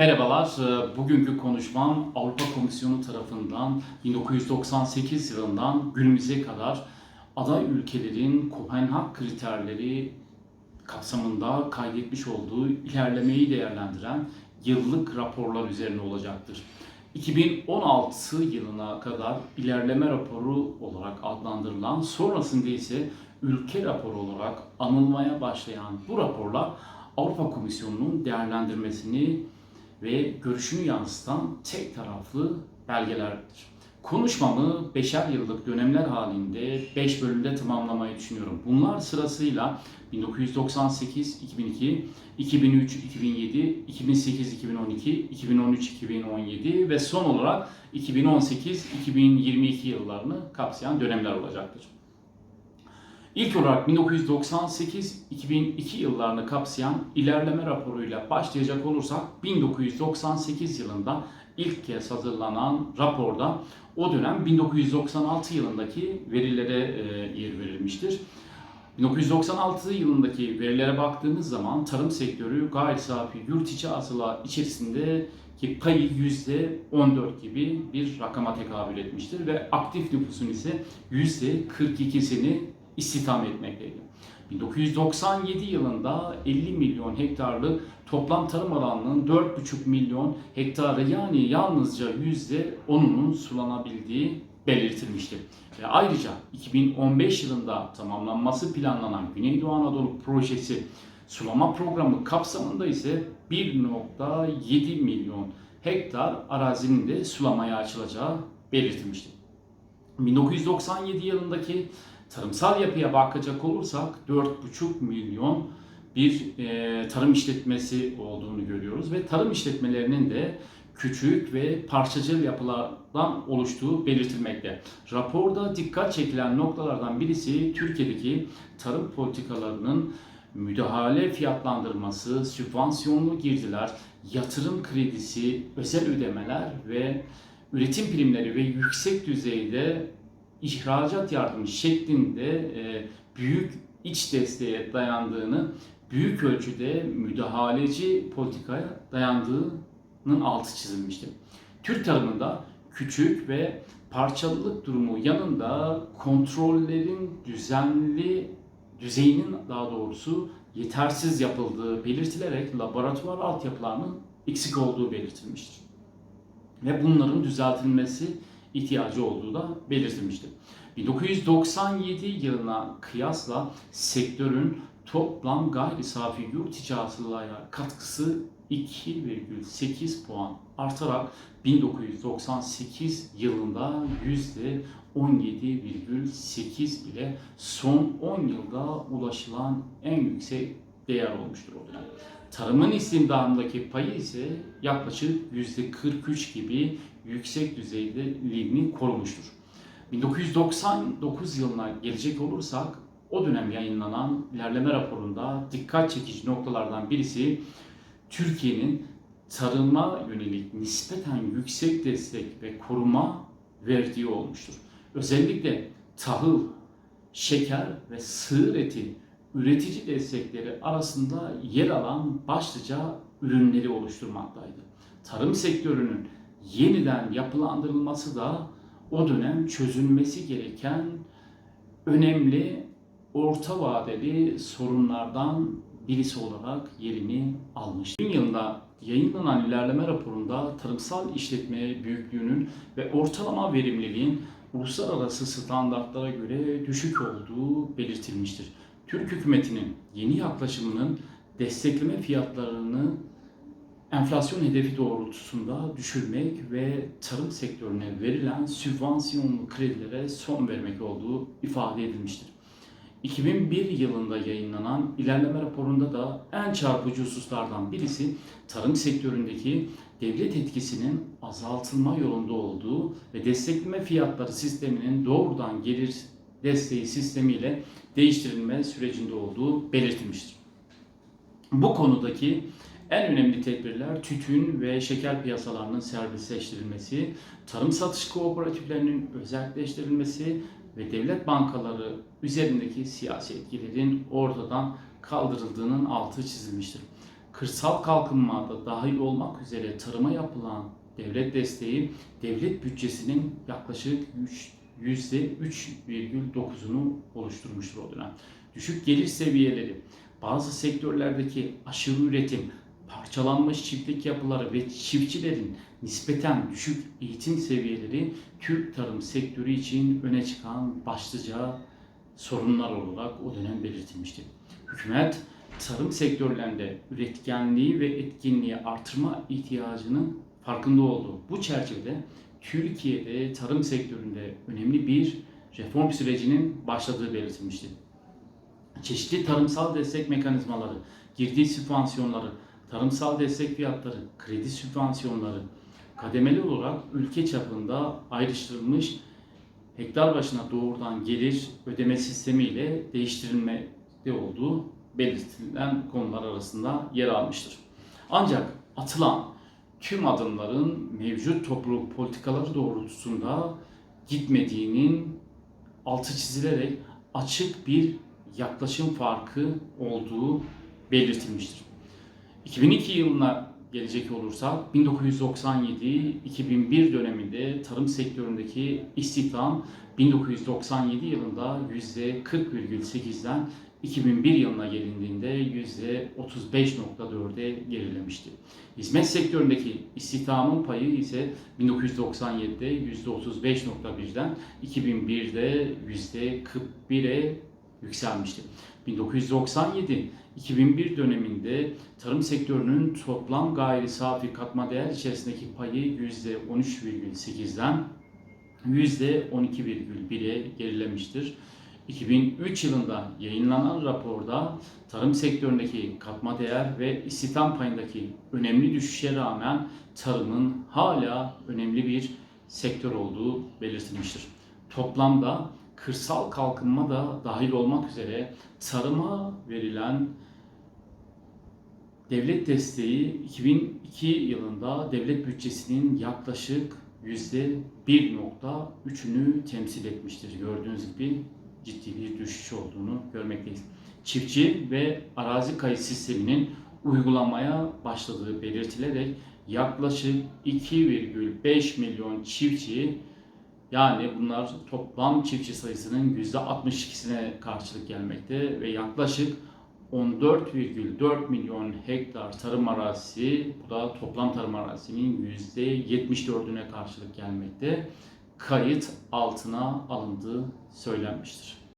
Merhabalar, e, bugünkü konuşmam Avrupa Komisyonu tarafından 1998 yılından günümüze kadar aday ülkelerin Kopenhag kriterleri kapsamında kaydetmiş olduğu ilerlemeyi değerlendiren yıllık raporlar üzerine olacaktır. 2016 yılına kadar ilerleme raporu olarak adlandırılan, sonrasında ise ülke raporu olarak anılmaya başlayan bu raporlar Avrupa Komisyonu'nun değerlendirmesini ve görüşünü yansıtan tek taraflı belgelerdir. Konuşmamı beşer yıllık dönemler halinde 5 bölümde tamamlamayı düşünüyorum. Bunlar sırasıyla 1998, 2002, 2003, 2007, 2008, 2012, 2013, 2017 ve son olarak 2018, 2022 yıllarını kapsayan dönemler olacaktır. İlk olarak 1998-2002 yıllarını kapsayan ilerleme raporuyla başlayacak olursak 1998 yılında ilk kez hazırlanan raporda o dönem 1996 yılındaki verilere e, yer verilmiştir. 1996 yılındaki verilere baktığımız zaman tarım sektörü gayri safi yurt içi hasıla içerisindeki payı %14 gibi bir rakama tekabül etmiştir ve aktif nüfusun ise %42'sini istihdam etmekteydi. 1997 yılında 50 milyon hektarlık toplam tarım alanının 4,5 milyon hektarı yani yalnızca %10'unun sulanabildiği belirtilmişti. Ve ayrıca 2015 yılında tamamlanması planlanan Güneydoğu Anadolu Projesi sulama programı kapsamında ise 1.7 milyon hektar arazinin de sulamaya açılacağı belirtilmişti. 1997 yılındaki tarımsal yapıya bakacak olursak 4,5 milyon bir e, tarım işletmesi olduğunu görüyoruz ve tarım işletmelerinin de küçük ve parçacıl yapılardan oluştuğu belirtilmekte. Raporda dikkat çekilen noktalardan birisi Türkiye'deki tarım politikalarının müdahale fiyatlandırması, sübvansiyonlu girdiler, yatırım kredisi, özel ödemeler ve üretim primleri ve yüksek düzeyde ihracat yardımı şeklinde e, büyük iç desteğe dayandığını, büyük ölçüde müdahaleci politikaya dayandığının altı çizilmişti. Türk tarımında küçük ve parçalılık durumu yanında kontrollerin düzenli düzeyinin daha doğrusu yetersiz yapıldığı belirtilerek laboratuvar altyapılarının eksik olduğu belirtilmiştir. Ve bunların düzeltilmesi ihtiyacı olduğu da belirtilmiştir. 1997 yılına kıyasla sektörün toplam gayri safi yurt hasılaya katkısı 2,8 puan artarak 1998 yılında %17,8 ile son 10 yılda ulaşılan en yüksek değer olmuştur o dönem. Tarımın istihdamındaki payı ise yaklaşık %43 gibi yüksek düzeyde liğini korumuştur. 1999 yılına gelecek olursak o dönem yayınlanan ilerleme raporunda dikkat çekici noktalardan birisi Türkiye'nin tarıma yönelik nispeten yüksek destek ve koruma verdiği olmuştur. Özellikle tahıl, şeker ve sığır eti üretici destekleri arasında yer alan başlıca ürünleri oluşturmaktaydı. Tarım sektörünün yeniden yapılandırılması da o dönem çözülmesi gereken önemli orta vadeli sorunlardan birisi olarak yerini almış. Gün yılında yayınlanan ilerleme raporunda tarımsal işletme büyüklüğünün ve ortalama verimliliğin uluslararası standartlara göre düşük olduğu belirtilmiştir. Türk hükümetinin yeni yaklaşımının destekleme fiyatlarını enflasyon hedefi doğrultusunda düşürmek ve tarım sektörüne verilen sübvansiyonlu kredilere son vermek olduğu ifade edilmiştir. 2001 yılında yayınlanan ilerleme raporunda da en çarpıcı hususlardan birisi tarım sektöründeki devlet etkisinin azaltılma yolunda olduğu ve destekleme fiyatları sisteminin doğrudan gelir desteği sistemiyle değiştirilme sürecinde olduğu belirtilmiştir. Bu konudaki en önemli tedbirler tütün ve şeker piyasalarının serbestleştirilmesi, tarım satış kooperatiflerinin özelleştirilmesi ve devlet bankaları üzerindeki siyasi etkilerin ortadan kaldırıldığının altı çizilmiştir. kırsal kalkınmada dahil olmak üzere tarıma yapılan devlet desteği devlet bütçesinin yaklaşık %3,9'unu oluşturmuştur o dönem. Düşük gelir seviyeleri, bazı sektörlerdeki aşırı üretim, parçalanmış çiftlik yapıları ve çiftçilerin nispeten düşük eğitim seviyeleri Türk tarım sektörü için öne çıkan başlıca sorunlar olarak o dönem belirtilmişti. Hükümet tarım sektörlerinde üretkenliği ve etkinliği artırma ihtiyacının farkında oldu. Bu çerçevede Türkiye'de tarım sektöründe önemli bir reform sürecinin başladığı belirtilmişti. Çeşitli tarımsal destek mekanizmaları, girdi sübvansiyonları, tarımsal destek fiyatları, kredi sübvansiyonları kademeli olarak ülke çapında ayrıştırılmış hektar başına doğrudan gelir ödeme sistemiyle değiştirilmekte olduğu belirtilen konular arasında yer almıştır. Ancak atılan tüm adımların mevcut topluluk politikaları doğrultusunda gitmediğinin altı çizilerek açık bir yaklaşım farkı olduğu belirtilmiştir. 2002 yılına gelecek olursak 1997-2001 döneminde tarım sektöründeki istihdam 1997 yılında %40,8'den 2001 yılına gelindiğinde %35.4'e gerilemişti. Hizmet sektöründeki istihdamın payı ise 1997'de %35.1'den 2001'de %41'e yükselmişti. 1997-2001 döneminde tarım sektörünün toplam gayri safi katma değer içerisindeki payı %13,8'den %12,1'e gerilemiştir. 2003 yılında yayınlanan raporda tarım sektöründeki katma değer ve istihdam payındaki önemli düşüşe rağmen tarımın hala önemli bir sektör olduğu belirtilmiştir. Toplamda kırsal kalkınma da dahil olmak üzere tarıma verilen devlet desteği 2002 yılında devlet bütçesinin yaklaşık %1.3'ünü temsil etmiştir. Gördüğünüz gibi ciddi bir düşüş olduğunu görmekteyiz. Çiftçi ve arazi kayıt sisteminin uygulanmaya başladığı belirtilerek yaklaşık 2,5 milyon çiftçi yani bunlar toplam çiftçi sayısının %62'sine karşılık gelmekte ve yaklaşık 14,4 milyon hektar tarım arazisi, bu da toplam tarım arazisinin %74'üne karşılık gelmekte, kayıt altına alındığı söylenmiştir.